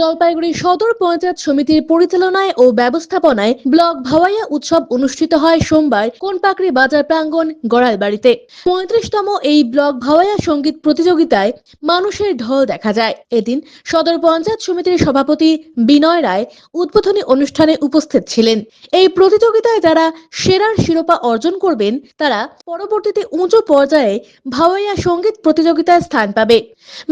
জলপাইগুড়ি সদর পঞ্চায়েত সমিতির পরিচালনায় ও ব্যবস্থাপনায় ব্লক ভাওয়াইয়া উৎসব অনুষ্ঠিত হয় সোমবার কোনপাকড়ি বাজার প্রাঙ্গণ গড়ালবাড়িতে পঁয়ত্রিশতম এই ব্লক ভাওয়াইয়া সংগীত প্রতিযোগিতায় মানুষের ঢল দেখা যায়। এদিন সদর পঞ্চায়েত সমিতির সভাপতি বিনয় রায় উদ্বোধনী অনুষ্ঠানে উপস্থিত ছিলেন। এই প্রতিযোগিতায় যারা সেরার শিরোপা অর্জন করবেন, তারা পরবর্তীতে উঁচু পর্যায়ে ভাওয়াইয়া সংগীত প্রতিযোগিতায় স্থান পাবে।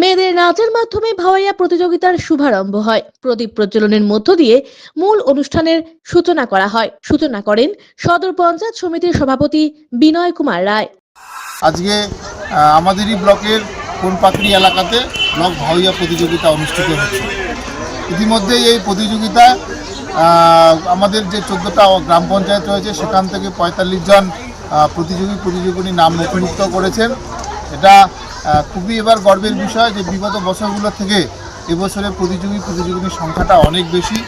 মেয়েদের নাচের মাধ্যমে ভাওয়াইয়া প্রতিযোগিতার শুভারম্ভ হয়। প্রদীপ প্রজ্বলনের মধ্য দিয়ে মূল অনুষ্ঠানের সূচনা করা হয়। সূচনা করেন সদর পঞ্চায়েত সমিতির সভাপতি বিনয় কুমার রায়। আজকে আমাদেরই ব্লকের কোনপাকড়ি এলাকাতে ব্লক ভাওইয়া প্রতিযোগিতা অনুষ্ঠিত হচ্ছে। ইতিমধ্যেই এই প্রতিযোগিতা আমাদের যে চোদ্দোটা গ্রাম পঞ্চায়েত রয়েছে, সেখান থেকে পঁয়তাল্লিশ জন প্রতিযোগী প্রতিযোগিনী নাম নথিভুক্ত করেছেন। এটা খুবই এবার গর্বের বিষয় যে বিগত বছরগুলো থেকে এবছরে প্রতিযোগী প্রতিযোগিনীর সংখ্যাটা অনেক বেশি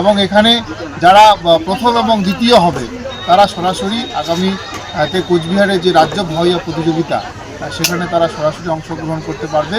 এবং এখানে যারা প্রথম এবং দ্বিতীয় হবে, তারা সরাসরি আগামী কোচবিহারে যে রাজ্য ভয়া প্রতিযোগিতা সেখানে তারা সরাসরি অংশগ্রহণ করতে পারবে।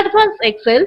Advanced Excel.